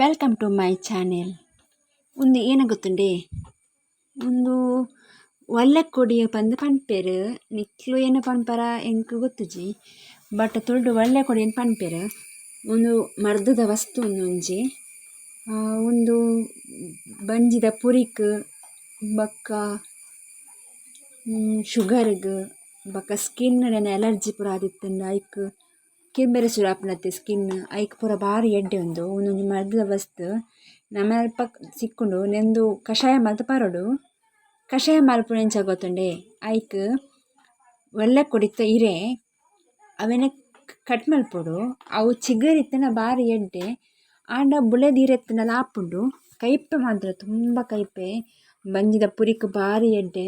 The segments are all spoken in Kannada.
ವೆಲ್ಕಮ್ ಟು ಮೈ ಚಾನೆಲ್ ಒಂದು ಏನ ಗೊತ್ತುಂಡೆ ಒಂದು ಒಳ್ಳೆ ಕೊಡಿಯ ಪಂದ್ ಪನ್ಪೆರ್, ನಿಕ್ಲು ಏನು ಪನ್ಪರ ಎಂಕ್ ಗೊತ್ತುಜಿ. ಬಟ್ ತುಳ್ದು ಒಳ್ಳೆ ಕೊಡಿಯನ್ ಪನ್ಪೆರ್, ಒಂದು ಮರ್ದದ ವಸ್ತು ಒಂಜಿ. ಒಂದು ಬಂಜಿದ ಪುರಿಕ್, ಬಕ್ಕ ಶುಗರ್ಗ್, ಬಕ್ಕ ಸ್ಕಿನ್ ಎಲರ್ಜಿ ಪುರ ಆದಿತ್ತಂಡ ಐಕ್. ಕೆಮ್ಮೆರೆ ಶುರು ಆಪುಂಡತೆ ಸ್ಕಿನ್ ಐಕ್ ಪೂರ ಬಾರಿ ಎಡ್ಡೆ ಉಂದು ಉಂದೊಂಜಿ ಮರದ ವಸ್ತು. ನಮ ಅಲ್ಪ ಸಿಕ್ಕುಂಡು ನೆಂದು ಕಷಾಯ ಮಲ್ತ ಪಾರೋಡು. ಕಷಾಯ ಮಲ್ಪುನ ಎಂಚ ಗೊತ್ತುಂಡೆ ಐಕ್ ಒಳ್ಳೆ ಕುಡಿತ, ಇರೆ. ಅವೆನೆ ಕಟ್ ಮಲ್ಪೊಡು ಅವು ಚಿಗರಿತ್ತನ ಬಾರಿ ಎಡ್ಡೆ ಆಂಡ ಬುಲೆದ್ ಲಾಪುಂಡು. ಕೈಪೆ ಮಾತ್ರ, ತುಂಬ ಕೈಪೆ. ಬಂಜಿದ ಪುರಿಕ್ ಬಾರಿ ಎಡ್ಡೆ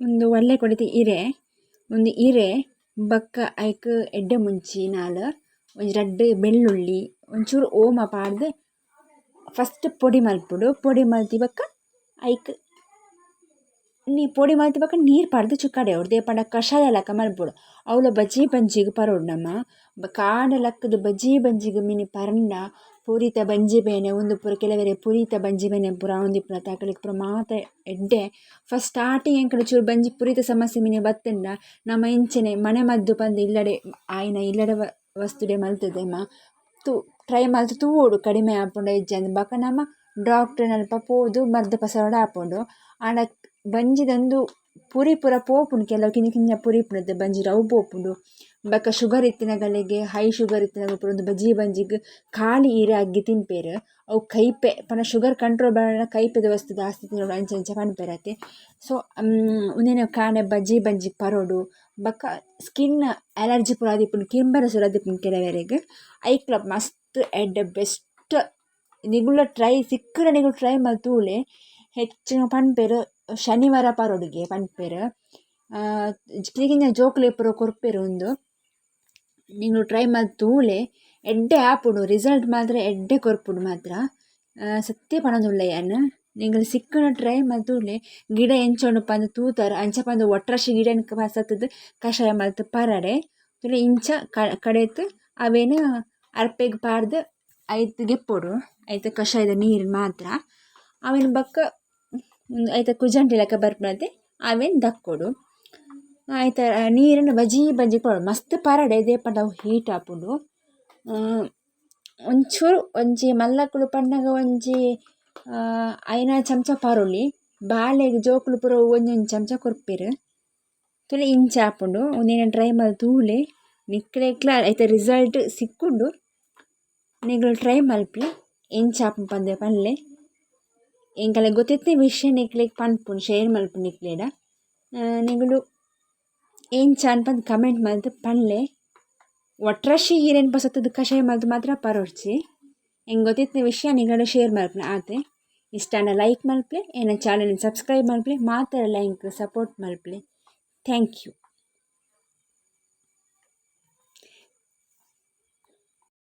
ಒಂದು ಒಳ್ಳೆ ಕೊಡಿತೆ ಇರೆ. ಒಂದು ಇರೆ, ಬಕ್ಕ, ಐಕ್, ಎಡ್ಡೆ ಮುಂಚಿ, ನಾಲ್, ಒಂಜಿ ರಡ್ಡ್, ಬೆಳ್ಳುಳ್ಳಿ, ಒಂಚೂರು ಓಮ ಪಾಡ್ದ್ ಫಸ್ಟ್ ಪೊಡಿ ಮಲ್ಪುಡು. ಪೊಡಿ ಮಲ್ತಿ ಬಕ್ಕ ಐಕ್, ನೀ ಪೊಡಿ ಮಲ್ತಿ ಬಕ್ಕ ನೀರ್ ಪಾಡ್ದ್ ಚುಕ್ಕಾಡೆ ದೇ ಪಂಡ ಕಷಾಯ ಲಕ ಮಲ್ಪೊಡು. ಅವ್ಲ ಬಜ್ಜಿ ಬಂಜಿಗ್ ಪರೋಡು ನಮ ಕಾಡ ಲಕ್ಕದ ಬಜ್ಜಿ ಬಂಜಿಗ್ ಮಿನಿ ಪರಂಡ ಪೂರಿತ ಬಂಜಿ ಬೇನೆ ಉಂದು ಪೂರ, ಕೆಲವೆರೆ ಪೂರಿತ ಬಂಜಿ ಬೇನೆ ಪೂರ ಆವೊಂದಿಪ್ಪುನ ಪುರ ಪೂರ ಮಾತ ಎಡ್ಡೆ. ಫಸ್ಟ್ ಸ್ಟಾರ್ಟಿಂಗ್ ಎಂಕಡೆ ಚೂರು ಬಂಜಿ ಪುರಿತ ಸಮಸ್ಯೆ ಮಿನೆ ಬತ್ತುಂಡ, ನಮ್ಮ ಇಂಚನೆ ಮನೆ ಮದ್ದು ಬಂದು ಇಲ್ಲಡೆ, ಆಯ್ನ ಇಲ್ಲಡೆ ವಸ್ತುಡೆ ಮಲ್ತುದೆಮ ತು ಟ್ರೈ ಮಲ್ತ್ ತೂವೊಡು ಕಡಿಮೆ ಆಪುಂಡ ಹೆಜ್ಜೆ ಅಂದ್. ಬಕ ನಮ ಡಾಕ್ಟರ್ ನಲ್ಪ ಪೋದು, ಮದ್ದು ಪಸರೋಡ ಆಪುಂಡು. ಆಂಡ ಬಂಜಿದಂದು ಪುರಿ ಪುರ ಪೋಪುಂಡು, ಕೆಲವು ಕಿನ್ನ ಕಿನ್ನ ಪುರಿ ಪುಣದ ಬಂಜಿ ರವು ಪೋಪುಂಡು. ಬೊಕ ಶುಗರ್ ಇತ್ತಿನಗಳಿಗೆ ಹೈ ಶುಗರ್ ಇತ್ತಿನಗ ಒಂದು ಬಜ್ಜಿ ಬಂಜಿಗ್ ಖಾಲಿ ಈರೆ ಅಗ್ಗಿ ತಿನ್ಪೆರ್. ಅವು ಕೈಪೆ, ಪನ ಶುಗರ್ ಕಂಟ್ರೋಲ್ ಬರೋಣ ಕೈಪೆದ ವಸ್ತು ಜಾಸ್ತಿ ತಿನ್ನೊಡು ಅಂಚ ಇಂಚ ಪನ್ಪೆರತೆ ಸೊ ಉಂದೆನ ಕಾಂಡೆ ಬಜ್ಜಿ ಬಂಜಿಗ್ ಪರೋಡು, ಬೊಕ ಸ್ಕಿನ್ ಅಲರ್ಜಿ ಪೂರ ಆದಿಪ್ಪುಂಡು ಕೆಂಬರ ಸುರು ಆದಿಪ್ಪುಂಡು ಐ ಕ್ಲಬ್ ಮಸ್ತ್ ಎಡ್ಡೆ ಬೆಸ್ಟ್. ನಿಗುಳ ಟ್ರೈ ಸಿಕ್ಕರ ನಿಗುಳ ಟ್ರೈ ಮಲ್ತೂಲೆ ಹೆಚ್ಚಿನ ಪನ್ಪೆರ್, ಶನಿವಾರ ಪರೊಡುಗೆ ಪನ್ಪೆರ್. ಕಿಂಜ ಜೋಕುಲೆ ಪೂರ ಕೊರ್ಪೆರ್ ಉಂದು. ನಿಕುಲು ಟ್ರೈ ಮಲ್ತೂಲೆ ಎಡ್ಡೆ ಆಪುಡು ರಿಸಲ್ಟ್ ಮಾತ್ರ ಎಡ್ಡೆ ಕೊರ್ಪುಡು ಮಾತ್ರ. ಸತ್ಯ ಅನ್ನ ನಿಕುಲು ಸಿಕ್ಕನ ಟ್ರೈ ಮಲ್ತೂಲೆ ಗಿಡ ಎಂಚ ಪಂದ್ ತೂತಾರ ಅಂಚ ಪಂದ್ ಒಟ್ರಾಶಿ ಗಿಡನ್ ಸತ್ತದ ಕಷಾಯ ಮಲ್ತ್ ಪರಡೆ. ತುಲೆ ಇಂಚ ಕಡೆತ್, ಅವೇನು ಅರ್ಪೆಗೆ ಪಾರ್ದ್ ಐತ್ ಗೆಪ್ಪೊಡು ಐತ ಕಷಾಯದ ನೀರು ಮಾತ್ರ. ಅವೆನ್ ಬಕ್ಕ ಐತ ಕುಜಂಟಿ ಲೆಕ್ಕ ಬರ್ಪುನಂತೆ ಅವೇನು ದಕ್ಕೊಡು. ಐತ ನೀರುನು ಬಜಿ ಬಂಜಿ ಕೊರೊಡು ಮಸ್ತ್ ಪರಡೆ ದೇ ಪಂಡ ಅವು ಹೀಟ್ ಆಪುಂಡು ಒಂಚೂರು, ಒಂಜಿ ಮಲ್ಲಕುಲು ಪನ್ನಗ ಒಂಜಿ ಐನ ಚಮಚ ಪರೊಲಿ ಬಾಲೆಗ್ ಜೋಕುಲು ಪೂರ ಒಂಜೊಂಜಿ ಚಮಚ ಕೊರ್ಪೆರ್. ತುಲೆ ಇಂಚ ಆಪುಂಡು ಉಂದೆನ ಟ್ರೈ ಮಲ್ತೂಲೆ ನಿಕ್ಲೆಗ್ಲ ಐತ ರಿಸಲ್ಟ್ ಸಿಕ್ಕುಂಡು. ನಿಕುಲು ಟ್ರೈ ಮಲ್ಪುಲೆ ಎಂಚ ಆಪುಂಡು ಪಂದೆ ಪನ್ಲೆ. ಎಂಕಲ್ನ ಗೊತ್ತಿತ್ತಿನ ವಿಷಯ ನಿಕ್ಲೆಗ್ ಪನ್ಪುನು ಶೇರ್ ಮಲ್ಪುನು ನಿಕ್ಲೆಡ. ನಿಕುಲು ಚಾನ್ ಬಂದು ಕಮೆಂಟ್ ಮಾಡಿದ್ರೆ ಪಣ್ಲೆ ಒಟ್ರಶಿ ಏನೇನು ಬಸತ್ತದು ಕಷಾಯ ಮಾಡಿದ್ರು ಮಾತ್ರ ಪರೋಡ್ಸಿ ಹೆಂಗೆ ಗೊತ್ತಿತ್ತು ವಿಷಯ ನಿಗಳು ಶೇರ್ ಮಲ್ಪುನ ಆದರೆ ಇಷ್ಟನ ಲೈಕ್ ಮಲ್ಪಲೆ ಏನೋ ಚಾನಲ್ ಸಬ್ಸ್ಕ್ರೈಬ್ ಮಲ್ಪಲೆ ಮಾತ್ರ ಎಂಕ್ ಸಪೋರ್ಟ್ ಮಲ್ಪಲೆ ಥ್ಯಾಂಕ್ ಯು